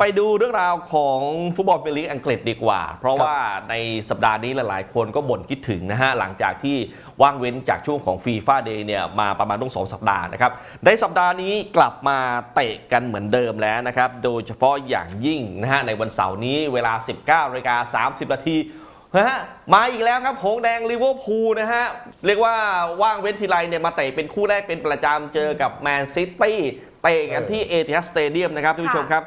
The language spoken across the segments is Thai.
ไปดูเรื่องราวของฟุตบอลเป็นลีกอังกฤษดีกว่า เพราะว่าในสัปดาห์นี้หลาย ๆ คนก็บ่นคิดถึงนะฮะ หลังจากที่ว่างเว้นจากช่วงของฟีฟ่าเดย์เนี่ยมาประมาณต้องสองสัปดาห์นะครับ ในสัปดาห์นี้กลับมาเตะกันเหมือนเดิมแล้วนะครับ โดยเฉพาะอย่างยิ่งนะฮะในวันเสาร์นี้เวลา 19นาฬิกา30นาทีนะฮะมาอีกแล้วครับหงส์แดงลิเวอร์พูลนะฮะ เรียกว่าว่างเว้นทีไรเนี่ยมาเตะเป็นคู่แรกเป็นประจำเจอกับแมนซิตี้เตะกันที่เอทิฮัสสเตเดียมนะครับท่านผู้ชมครับ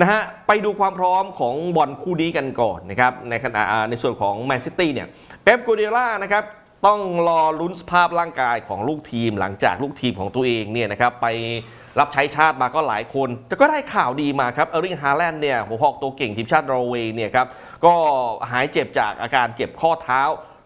นะฮะไปดูความพร้อมของบอลคู่นี้กันก่อนนะครับในขณะในส่วนของแมนซิตี้เนี่ยเป๊ปกูเดล่านะครับต้องรอลุ้นสภาพร่างกายของลูกทีมหลังจากลูกทีมของตัวเองเนี่ยนะครับไปรับใช้ชาติมาก็หลายคน แต่ก็ได้ข่าวดีมาครับเออริงฮาแลนด์เนี่ยหัวหอกตัวเก่งทีมชาตินอร์เวย์เนี่ยครับก็หายเจ็บจากอาการเจ็บข้อเท้า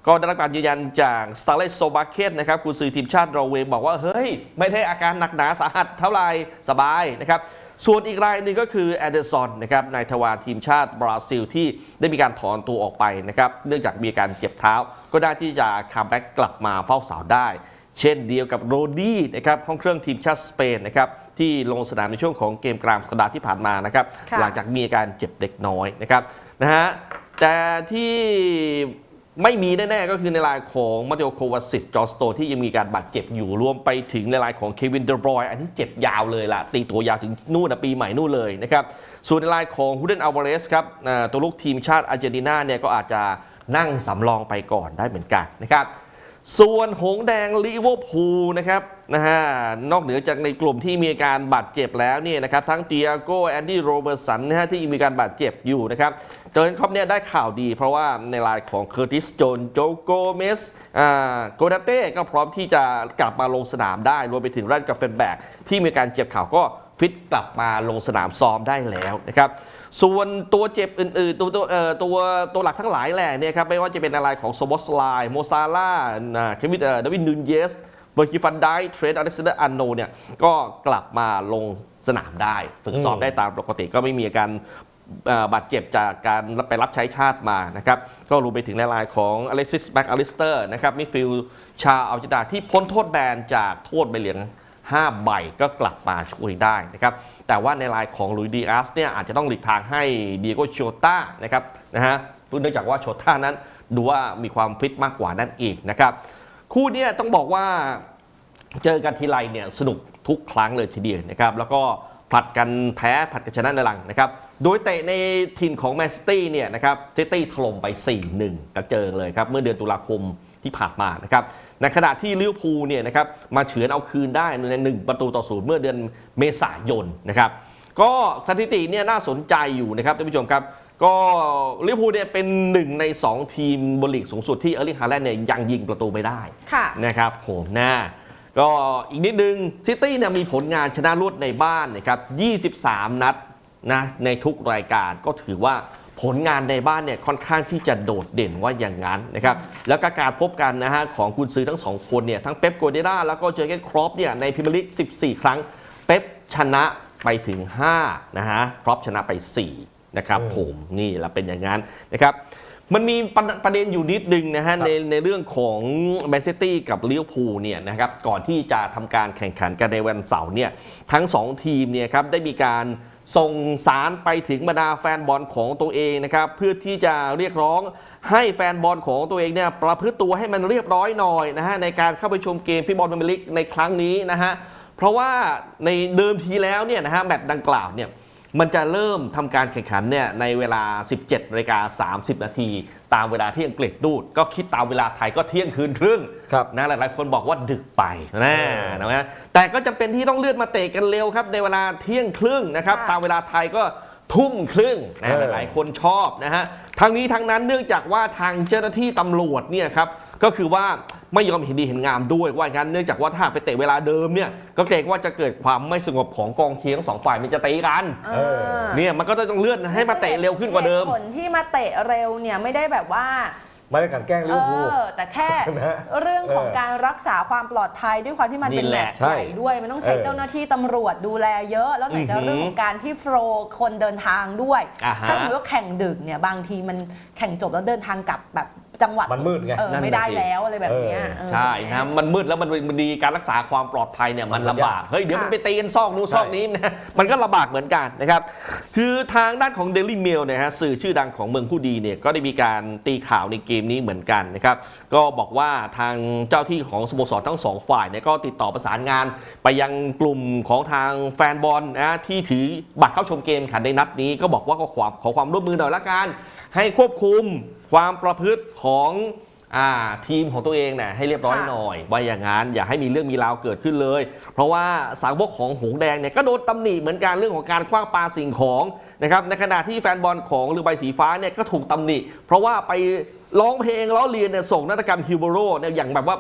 ก็ได้รับการยืนยันจากสตาเลสโซบาเคนนะครับกุนซือทีมชาตินอร์เวย์บอกว่า เฮ้ย ไม่ได้อาการหนักหนาสาหัสเท่าไหร่สบายนะครับ ส่วนอีกรายหนึ่งก็คือแอนเดอร์สันนะครับนายทวารทีมชาติบราซิลที่ได้มีการถอนตัวออกไปนะครับเนื่องจากมีอาการเจ็บเท้า ก็ได้ที่จะคัมแบ็กกลับมาเฝ้าเสาได้ เช่นเดียวกับโรดี้นะครับห้องเครื่องทีมชาติสเปนนะครับที่ลงสนามในช่วงของเกมกลางสัปดาห์ที่ผ่านมานะครับค่ะหลังจากมีอาการเจ็บเด็กน้อยนะครับนะฮะแต่ที่ ไม่มีแน่ๆก็คือในรายของมาเตโอโควาสิตจอสโตที่ยังมีการบาดเจ็บอยู่รวมไปถึงในรายของเควินเดบรอยอันนี้เจ็บยาวเลยล่ะ ตีตัวยาวถึงนู่นนะปีใหม่นู่นเลยนะครับส่วนในรายของฮูเดนอัลวาเรสครับตัวลูกทีมชาติอาร์เจนตินาเนี่ยก็อาจจะนั่งสำรองไปก่อนได้เหมือนกันนะครับ ส่วนหงแดงลิเวอร์พูลนะครับนะฮะนอกเหนือจากในกลุ่มที่มีอาการบาดเจ็บแล้วเนี่ยนะครับทั้งเตียโกแอนดี้โรเบอร์สันนะฮะที่มีการบาดเจ็บอยู่นะครับเจอร์นคอปเนี่ยได้ข่าวดีเพราะว่าในรายของเคอร์ติสโจนโจโกเมสอ่าโกดาเต้ก็พร้อมที่จะกลับมาลงสนามได้ รวมไปถึงรันกับเฟนแบกที่มีการเจ็บข่าวก็ฟิตกลับมาลงสนามซ้อมได้แล้วนะครับ ส่วนตัวเจ็บอื่นๆ ตัวตัวเอ่อตัวตัวหลักทั้งหลายแหละเนี่ยครับไม่ว่าจะเป็นอะไรของโซบอสไลน์โมซาล่านะเควินเอ่อดาวินนูนเยสเบอร์กิฟันไดเทรนอเล็กซานเดอร์อันโนเนี่ยก็กลับมาลงสนามได้ฝึกซ้อมอืมได้ตามปกติก็ไม่มีอาการเอ่อบาดเจ็บจากการไปรับใช้ชาติมานะครับ ก็รวมไปถึงในรายของอเล็กซิสแบ็กอลิสเตอร์นะครับมิดฟิลด์ชาวอัลจิดาที่พ้นโทษแบนจากโทษใบเหลือง 5 ใบก็กลับมาช่วยได้นะครับแต่ว่าในรายของลุยดีอาสเนี่ยอาจจะต้องหลีกทางให้ดีโกโชต้านะครับนะฮะเนื่องจากว่าโชต้านั้นดูว่ามีความฟิตมากกว่านั่นเองนะครับคู่นี้ต้องบอกว่าเจอกันทีไรเนี่ยสนุกทุกครั้งเลยทีเดียวนะครับแล้วก็ผลัดกันแพ้ผลัดกันชนะในหลังนะครับโดยเตะในทีมของแมนซิตี้เนี่ยนะครับซิตี้ถล่มไป 4-1กระเจิงเลยครับเมื่อเดือนตุลาคมที่ผ่านมานะครับ ในขณะที่ลิเวอร์พูลเนี่ยนะครับมาเฉือนเอาคืนได้ในหนึ่งประตูต่อศูนย์เมื่อเดือนเมษายนนะครับก็สถิติเนี่ยน่าสนใจอยู่นะครับท่านผู้ชมครับ ก็ลิเวอร์พูลเนี่ยเป็นหนึ่งใน 2 ทีมบนลีกสูงสุดที่เออร์ลิงฮาแลนด์เนี่ยยังยิงประตูไม่ได้ค่ะนะครับโหหน้าก็อีกนิดนึงซิตี้เนี่ยมีผลงานชนะรวดในบ้านนะครับ 23 นัดนะในทุกรายการก็ถือว่า ผลงานในบ้านเนี่ยค่อนข้างที่จะโดดเด่นว่าอย่างนั้นนะครับแล้วก็การพบกันนะฮะของกุนซือทั้งสองคนเนี่ยทั้งเป๊ปโกเดราแล้วก็เจอร์เกนครอปเนี่ยในพรีเมียร์ลีก14 ครั้ง เป๊ปชนะไปถึง5นะฮะครอปชนะไป 4 นะครับอืมผมนี่แหละเป็นอย่างนั้นนะครับมันมีประประเด็นอยู่นิดนึงนะฮะครับในในเรื่องของแมนซิตี้กับลิเวอร์พูลเนี่ยนะครับก่อนที่จะทำการแข่งขันกันในวันเสาร์เนี่ยทั้ง 2 ทีมเนี่ยครับได้มีการ ส่งสารไปถึงบรรดาแฟนบอลของตัวเองนะครับเพื่อที่จะเรียกร้องให้แฟนบอลของตัวเองเนี่ยประพฤติตัวให้มันเรียบร้อยหน่อยนะฮะในการเข้าไปชมเกมฟุตบอลพรีเมียร์ลีกในครั้งนี้นะฮะเพราะว่าในเดิมทีแล้วเนี่ยนะฮะแมตช์ดังกล่าวเนี่ย มันจะเริ่มทำการแข่งขันเนี่ยในเวลา 17นาฬิกา30 นาที ตามเวลาที่อังกฤษดูด ก็คิดตามเวลาไทยก็เที่ยงคืนครึ่งครับนะหลายๆคนบอกว่าดึกไปนะนะฮะแต่ก็จำเป็นที่ต้องเลื่อนมาเตะกันเร็วครับในเวลาเที่ยงครึ่งนะครับค่ะตามเวลาไทยก็ทุ่มครึ่งนะเออหลายๆคนชอบนะฮะทั้งนี้ทั้งนั้นเนื่องจากว่าทางเจ้าหน้าที่ตำรวจเนี่ยครับ ก็คือว่าไม่ยอมเห็นดีเห็นงามด้วยว่างั้นเนื่องจากว่าถ้าไปเตะเวลาเดิมเนี่ยก็เกรงว่าจะเกิดความไม่สงบของกองเชียร์ทั้งสองฝ่ายมันจะตีกันเออ เนี่ยมันก็ต้องเลื่อนให้มาเตะเร็วขึ้นกว่าเดิม หตุผลที่มาเตะเร็วเนี่ยไม่ได้แบบว่า ไม่ได้กลันแกล้งลิเอเวอร์พูล อ แต่แค่นะฮะเรื่องของเออการรักษาความปลอดภัยด้วยความที่มันเป็นนี่แมแหตละช์ใหญ่ด้วย มันต้องใช้เออ เจ้าหน้าที่ตำรวจดูแลเยอะ แล้วไหนจะอือหือเรื่องของการที่โฟลว์คนเดินทางด้วย อ่าฮะ ถ้าสมมติว่าแข่งดึกเนี่ยบางทีมันแข่งจบแล้วเดินทางกลับแบบ จังหวัดมันมืดไงเออนั่นน่ะไม่ได้สิ แล้วอะไรแบบเนี้ยเออเออ ใช่นะมันมืดแล้วมันมันดีการรักษาความปลอดภัยเนี่ยมันมันลำยากบาก เฮ้ย เดี๋ยวค่ะมันไปตีกันซอกนู้นซอกนี้นะ มันก็ลำบากเหมือนกันนะครับ คือทางด้านของ Daily Mail เนี่ยฮะสื่อชื่อดังของเมืองผู้ดีเนี่ยก็ได้มีการตีข่าวในเกมนี้เหมือนกันนะครับ ก็บอกว่าทางเจ้าที่ของสโมสรทั้งสองฝ่ายเนี่ยก็ติดต่อประสานงานไปยังกลุ่มของทางแฟนบอลนะที่ถือบัตรเข้าชมเกมขันในนัดนี้ก็บอกว่าก็ขอขอความร่วมมือหน่อยละกัน ให้ควบคุม ความประพฤติของอ่าทีมของตัวเองเนี่ยให้เรียบร้อยค่ะหน่อยว่าอย่างนั้นอย่าให้มีเรื่องมีราวเกิดขึ้นเลย เพราะว่าสาวกของหงส์แดงเนี่ยก็โดนตำหนิเหมือนกันเรื่องของการคว้างปาสิ่งของนะครับในขณะที่แฟนบอลของเรือใบสีฟ้าเนี่ยก็ถูกตำหนิ เพราะว่าไปร้องเพลงล้อเลียนเนี่ยส่งนาฏกรรมฮิวโบโรเนี่ยอย่างแบบว่า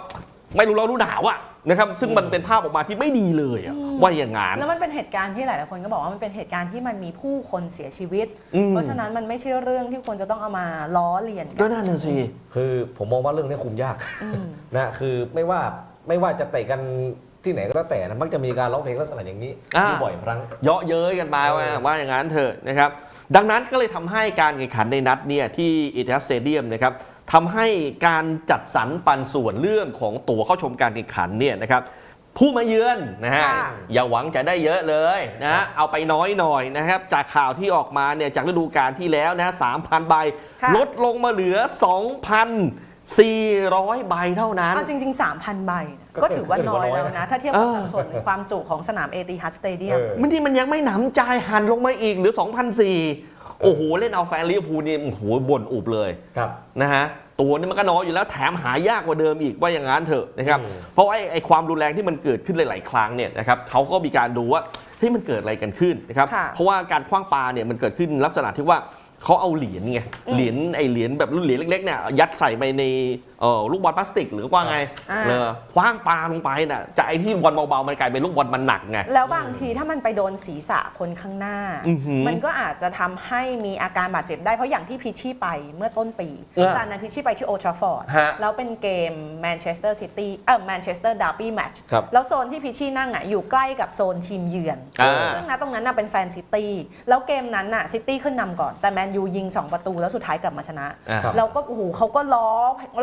ไม่รู้เรารู้หนาวอะ นะครับซึ่งมันเป็นภาพออกมาที่ไม่ดีเลยอะว่าอย่างนั้นแล้วมันเป็นเหตุการณ์ที่หลายๆคนก็บอกว่ามันเป็นเหตุการณ์ที่มันมีผู้คนเสียชีวิต อืม เพราะฉะนั้นมันไม่ใช่เรื่องที่ควรจะต้องเอามาล้อเลียนกัก็นั่นน่ะสิ คือผมมองว่าเรื่องนี้คุมยากอืม นะคือไม่ว่าไม่ว่าจะเตะกันที่ไหนก็แล้วแต่นะมักจะมีการร้องเพลงลักษณะอย่างนี้อ่า อยู่บ่อยครั้ง เยาะเย้ยกันมาว่าเออ ว่าอย่างนั้นเถอะนะครับ ดังนั้นก็เลยทำให้การแข่งขันในนัดเนี่ยที่อิตาสเตเดียมนะครับ ทำให้การจัดสรรปันส่วนเรื่องของตั๋วเข้าชมการแข่งขันเนี่ยนะครับผู้มาเยือนนะฮะค่ะอย่าหวังจะได้เยอะเลยนะฮะเอาไปน้อยหน่อยนะครับ จากข่าวที่ออกมาเนี่ยจากฤดูกาลที่แล้วนะ3,000ใบค่ะลดลงมาเหลือ 2,400 ใบเท่านั้นเอาจริง ๆ 3,000 ใบเนี่ยก็ก็ถือว่าน้อยเกินกว่าน้อยแล้วนะนะถ้าเทียบกับเออสัดส่วนความจุของสนามเอติฮัดสเตเดียมเออมันที่มันยังไม่หนำใจหันลงมาอีกเหรือ2,004 โอ้โหเล่นเอาแฟนลิเวอร์พูลนี่โอ้โหบ่นอุบเลยครับนะฮะตัวนี้มันก็น้อยอยู่แล้วแถมหายากกว่าเดิมอีกว่าอย่างนั้นเถอะนะครับอืมเพราะว่าไอ้ไอ้ความรุนแรงที่มันเกิดขึ้นหลาย ๆ ครั้งเนี่ยนะครับเขาก็มีการดูว่าเฮ้ยมันเกิดอะไรกันขึ้นนะครับค่ะเพราะว่าการคว้างปลาเนี่ยมันเกิดขึ้นลักษณะที่ว่า เขาเอาเหรียญไงอืมเหรียญไอ้เหรียญแบบรุ่นเหรียญเล็กๆเนี่ยยัดใส่ไปในเอ่อลูกบอลพลาสติก หรือว่าไงอ่าเออคว้างปลาลงไปน่ะจากไอ้ที่บอลเบาๆมันกลายเป็นลูกบอลมันหนักไงแล้วบางทีถ้ามันไปโดนศีรษะคนข้างหน้าอื้อหือมันก็อาจจะทำให้มีอาการบาดเจ็บได้เพราะอย่างที่พิชชี่ไปเมื่อต้นปีเออตอนนั้นพิชชี่ไปที่โอทราฟอร์ดฮะแล้วเป็นเกมแมนเชสเตอร์ซิตี้เออแมนเชสเตอร์ดาร์บี้แมตช์ครับแล้วโซนที่พิชชี่นั่งอะอยู่ใกล้กับโซนทีมเยือนอ่าซึ่งนะตรงนั้นน่ะเป็นแฟนซิตี้แล้วเกมนั้นน่ะซิตี้ขึ้นนำก่อนแต่แมนยูยิง 2 ประตูแล้วสุดท้ายกลับมาชนะ อ่าครับแล้วก็โอ้โหเขาก็ล้อ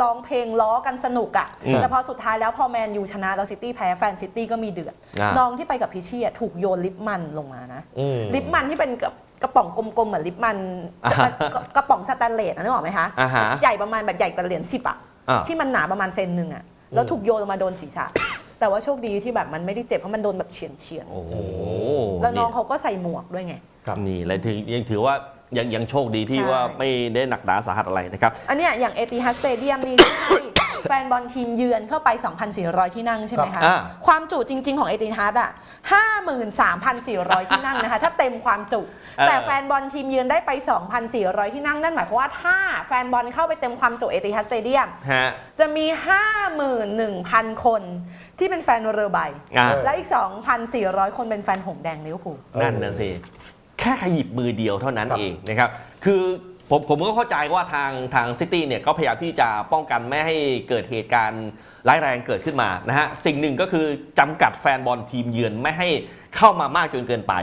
ร้องเพลงล้อกันสนุกอะอืมแต่พอสุดท้ายแล้วพอแมนยูชนะแล้วซิตี้แพ้แฟนซิตี้ก็มีเดือด อ่า น้องที่ไปกับพิชชี่อะถูกโยนลิปมันลงมานะ อืม ลิปมันที่เป็นกระกระป๋องกลมๆ เหมือนลิปมันอ่าฮะกระกระป๋องสแตนเลสนะนึกออกไหมคะ อ่าฮะใหญ่ประมาณแบบใหญ่กว่าเหรียญสิบอะอ่า ที่มันหนาประมาณเซนหนึ่งอะแล้วถูกโยนลงมาโดนศีรษะ แต่ว่าโชคดีที่แบบมันไม่ได้เจ็บเพราะมันโดนแบบเฉียนเฉียนๆโอ้โหแล้วน้องเขาก็ใส่หมวกด้วยไง ครับ นี่และถือยังถือว่า ยังยังโชคดีที่ใช่ ว่าไม่ได้หนักหนาสาหัสอะไรนะครับ อันเนี้ยอย่างเอติฮัสสเตเดียมนี่ให้แฟนบอลทีมเยือนเข้าไป 2,400 ที่นั่งใช่ไหมครัคะบอ่า ความจุจริง ๆ ของเอติฮัสอะ53,400 ที่นั่งนะคะ ถ้าเต็มความจุ แต่แฟนบอลทีมเยือนได้ไป 2,400 ที่นั่งนั่นหมายความว่าถ้าแฟนบอลเข้าไปเต็มความจุเอติฮัสสเตเดียมฮะจะมี 51,000 คนที่เป็นแฟนเรือใบ อ่าเออ และอีก 2,400 คนเป็นแฟนหงส์แดงลิเวอร์พูลนั่นนะสิ แค่ขยิบมือเดียวเท่านั้นครับเองนะครับ คือผมผมก็เข้าใจว่าทางทางซิตี้เนี่ยก็พยายามที่จะป้องกันไม่ให้เกิดเหตุการณ์ร้ายแรงเกิดขึ้นมานะฮะสิ่งหนึ่งก็คือจำกัดแฟนบอลทีมเยือนไม่ให้เข้ามามากจนเกินไป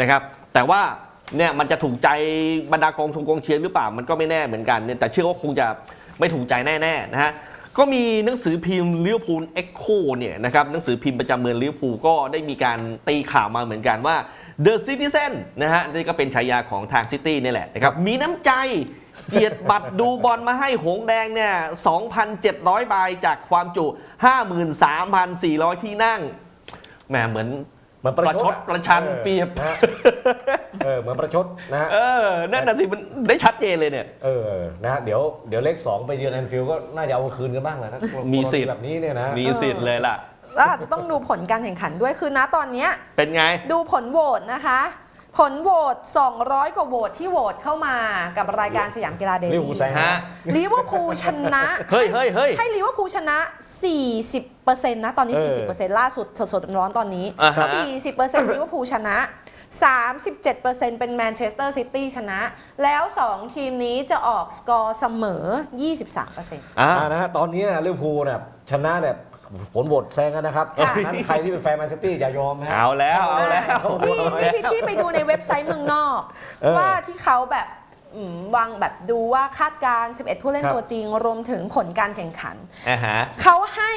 นะครับ แต่ว่าเนี่ยมันจะถูกใจบรรดากองชงกองเชียร์หรือเปล่ามันก็ไม่แน่เหมือนกันเนี่ยแต่เชื่อว่าคงจะไม่ถูกใจแน่ๆนะฮะก็มีหนังสือพิมพ์ลิเวอร์พูลเอ็กโคเนี่ยนะครับหนังสือพิมพ์ประจำเมืองลิเวอร์พูลก็ได้มีการตีข่าวมาเหมือนกันว่า The Citizen นะฮะนี่ก็เป็นฉายาของทางซิตี้นี่แหละนะครับมีน้ำใจเกียรติบัตรดูบอลมาให้หงส์แดงเนี่ย 2,700 ใบจากความจุ 53,400 ที่นั่ง แหมเหมือนเหมือนประชดอประชันออเปรียบนะฮะเออเหมือนประชดนะฮะเออนั่นน่ะสิมันได้ชัดเจนเลยเนี่ยเออนะฮะเดี๋ยวเดี๋ยวเลขสองไปเยือนแอนฟิลด์ก็น่าจะเอาคืนกันบ้างแหละนะมีสิทธิ์แบบนี้เนี่ยนะมีสิทธิ์เลยล่ะ แล้วอาจจะต้องดูผลการแข่งขันด้วยคือณตอนเนี้ยเป็นไง ดูผลโหวตนะคะ ผลโหวต 200 กว่าโหวตที่โหวตเข้ามากับรายการสยามกีฬาเดลิลี่เวอร์พูลแซงฮะ ลิเวอร์พูลชนะ เฮ้ยเฮ้ยเฮ้ยให้ลิเวอร์พูลชนะ 40%นะ ตอนนี้ เออ40%ล่าสุดสดๆร้อนๆตอนนี้ อ่าฮะ 40%ลิเวอร์พูลชนะ 37%เป็นแมนเชสเตอร์ซิตี้ชนะ แล้ว 2 ทีมนี้จะออกสกอร์เสมอ 23%อ่า อ่านะฮะตอนนี้นะลิเวอร์พูลเนี่ยชนะเนี่ย ผลโหวตแซงกันนะครับค่ะ นั้นใครที่เป็นแฟนแมนซิตี้อย่ายอมนะฮะเอาแล้วเอาแล้ว นี่นี่พี่ชี่ไปดูในเว็บไซต์เมืองนอก เออว่าที่เขาแบบอืมวางแบบดูว่าคาดการณ์11 ผู้เล่นครับ ตัวจริง รวมถึงผลการแข่งขัน อ่าฮะ เขาให้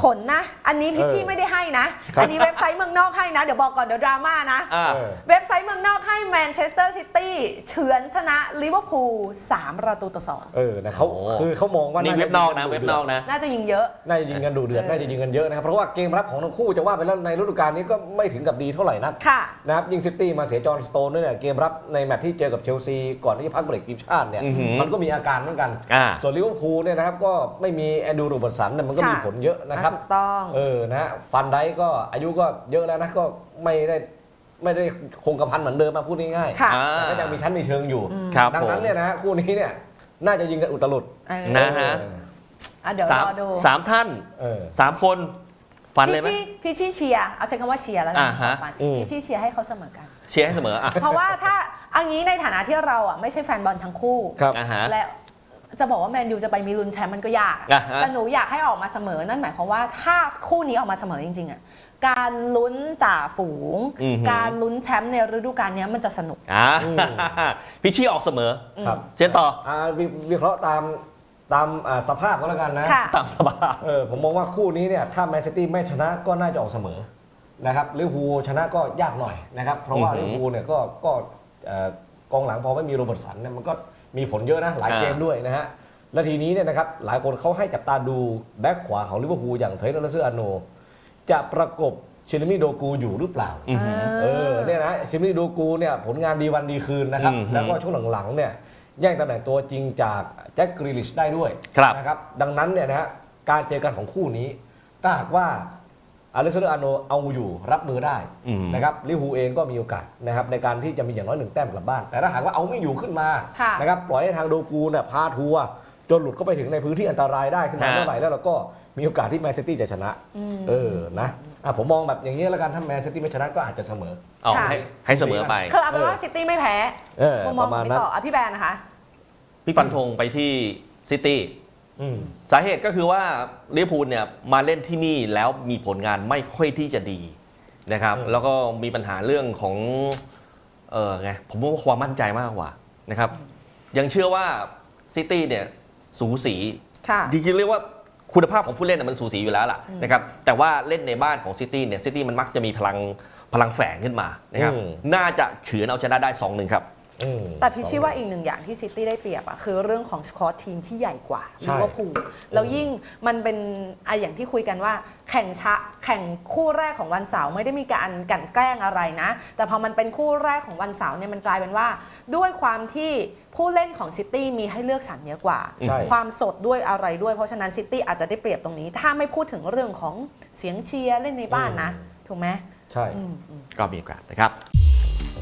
ผลนะ อันนี้พิชชี่เออไม่ได้ให้นะ ครับ อันนี้เว็บไซต์เมืองนอกให้นะ เดี๋ยวบอกก่อนเดี๋ยวดราม่านะ อ่า เออ เว็บไซต์เมืองนอกให้แมนเชสเตอร์ซิตี้เฉือนชนะลิเวอร์พูล3ประตูต่อสองเออนะเขาโอ้ คือเขามองว่านี่นี่เว็บนอกนะ เว็บนอกนะ น่าจะยิงเยอะ น่าจะยิงกันดูเดือดเออน่าจะยิงกันเยอะนะครับ เพราะว่าเกมรับของทั้งคู่จะว่าไปแล้วในฤดูกาลนี้ก็ไม่ถึงกับดีเท่าไหร่นัก ค่ะ นะครับยิงซิตี้มาเสียจอห์นสโตนด้วยเนี่ยเกมรับในแมตช์ที่เจอกับเชลซี ก่อนที่จะพักเบรกทีมชาติเนี่ยอือหือมันก็มีอาการเหมือนกัน อ่าส่วนลิเวอร์พูลเนี่ยนะครับก็ไม่มีแอนดูโรเบิร์ตสันเนี่ยมันก็มีค่ะ ผลเยอะนะครับถูกต้อง เออนะฮะฟันไดก็อายุก็เยอะแล้วนะก็ไม่ได้ไม่ได้คงกระพันเหมือนเดิมมาพูดง่ายค่ะ อ่าๆแต่ก็ยังมีชั้นมีเชิงอยู่ ครับดังผมนั้นเนี่ยนะฮะคู่นี้เนี่ยน่าจะยิงกันอุตลุดเออนะฮะอะเดี๋ยวสามรอดูสามท่านเออ สามคนฟันเลยไหม พี่ชี่พี่ชี่เชียร์เอาใช้คำว่าเชียร์แล้วกัอ่าฮะฟันอืม พี่ชี่เชียร์ให้เขาเสมอกัน เชียร์ให้เสมออะเพราะว่าถ้าอันนี้ในฐานะที่เราอะไม่ใช่แฟนบอลทั้งคู่ ครับ อ่าฮะ และ จะบอกว่าแมนยูจะไปมีลุ้นแชมป์มันก็ยากอ่าฮะ แต่หนูอยากให้ออกมาเสมอนั่นหมายความว่าถ้าคู่นี้ออกมาเสมอจริงๆอะการลุ้นจ่าฝูง อือหือ การลุ้นแชมป์ในฤดูกาลเนี้ยมันจะสนุก อ่าอืม พิชชี่ออกเสมอ ครับเช่นต่ออ่าวิวิเคราะห์ตามตามอ่าสภาพก็แล้วกันนะ ค่ะ ตามสบาย เออผมมองว่าคู่นี้เนี่ยถ้าแมนซิตี้ไม่ชนะก็น่าจะออกเสมอนะครับลิเวอร์พูลชนะก็ยากหน่อยนะครับ เพราะว่าอืลิอหือเวอร์พูลเนี่ยก็ก็เอ่อกองหลังพอไม่มีโรเบิร์ตสันเนี่ยมันก็ มีผลเยอะนะหลายอ่าเกมด้วยนะฮะและทีนี้เนี่ยนะครับหลายคนเขาให้จับตาดูแบ็คขวาของลิเวอร์พูลอย่างเทรนต์เลเซอร์อาโน จะประกบเชลมิโดกูอยู่หรือเปล่าอือหือเออเนี่ยนะชิมิโดกูเนี่ยผลงานดีวันดีคืนนะครับอืมแล้วก็ช่วงหลังๆเนี่ยแย่งตำแหน่งตัวจริงจากแจ็คกรีลิชได้ด้วยครับนะครับดังนั้นเนี่ยนะฮะการเจอกันของคู่นี้ถ้าหากว่า อเลสเซอร์อาโนเอาอยู่รับมือได้อืมนะครับลิเวอร์พูลเองก็มีโอกาสนะครับในการที่จะมีอย่างน้อยหนึ่งแต้มกลับบ้าน แต่ถ้าหากว่าเอาไม่อยู่ขึ้นมาค่ะนะครับปล่อยให้ทางโดกูเนี่ยพาทัวร์จนหลุดเข้าไปถึงในพื้นที่อันตรายได้ขึ้นมาฮะเมื่อไหร่แล้วเราก็มีโอกาสที่แมนซิตี้จะชนะอืมเออนะอะผมมองแบบอย่างนี้แล้วกันถ้าแมนซิตี้ไม่ชนะก็อาจจะเสมอเอาค่ะให้ให้เสมอไปคือเอาเป็นว่าซิตี้ไม่แพ้เออมุมมปองระขมาอณงนั้พี่นต่ออะพี่แบนนะคะพี่ฟันธงไปที่ซิตี้ อืมสาเหตุก็คือว่าลิเวอร์พูลเนี่ยมาเล่นที่นี่แล้วมีผลงานไม่ค่อยที่จะดีนะครับอืมแล้วก็มีปัญหาเรื่องของเออไงผมว่าความมั่นใจมากกว่านะครับ ยังเชื่อว่าซิตี้เนี่ยสูสีค่ะ จริงๆเรียกว่าคุณภาพของผู้เล่นน่ะมันสูสีอยู่แล้วล่ะนะครับแต่ว่าเล่นในบ้านของซิตี้เนี่ยซิตี้มันมักจะมีพลังพลังแฝงขึ้นมานะครับอืม น่าจะเฉือนเอาชนะได้2-1หนึ่งครับอืม แต่พี่ชี้ว่าอีกหนึ่งอย่างที่ซิตี้ได้เปรียบอะคือเรื่องของสกอตทีมที่ใหญ่กว่าใช่ลิเวอร์พูลแล้วยิ่งมันเป็นไอะอย่างที่คุยกันว่า แข่งชะแข่งคู่แรกของวันเสาร์ไม่ได้มีการกลันแกล้งอะไรนะ แต่พอมันเป็นคู่แรกของวันเสาร์เนี่ยมันกลายเป็นว่า ด้วยความที่ผู้เล่นของซิตี้มีให้เลือกสรรเยอะกว่าใช่ความสดด้วยอะไรด้วยเพราะฉะนั้นซิตี้อาจจะได้เปรียบตรงนี้ ถ้าไม่พูดถึงเรื่องของเสียงเชียร์เล่นในบ้านนะ ถูกไหมใช่อืมอืมก็มีโอกาสนะครับ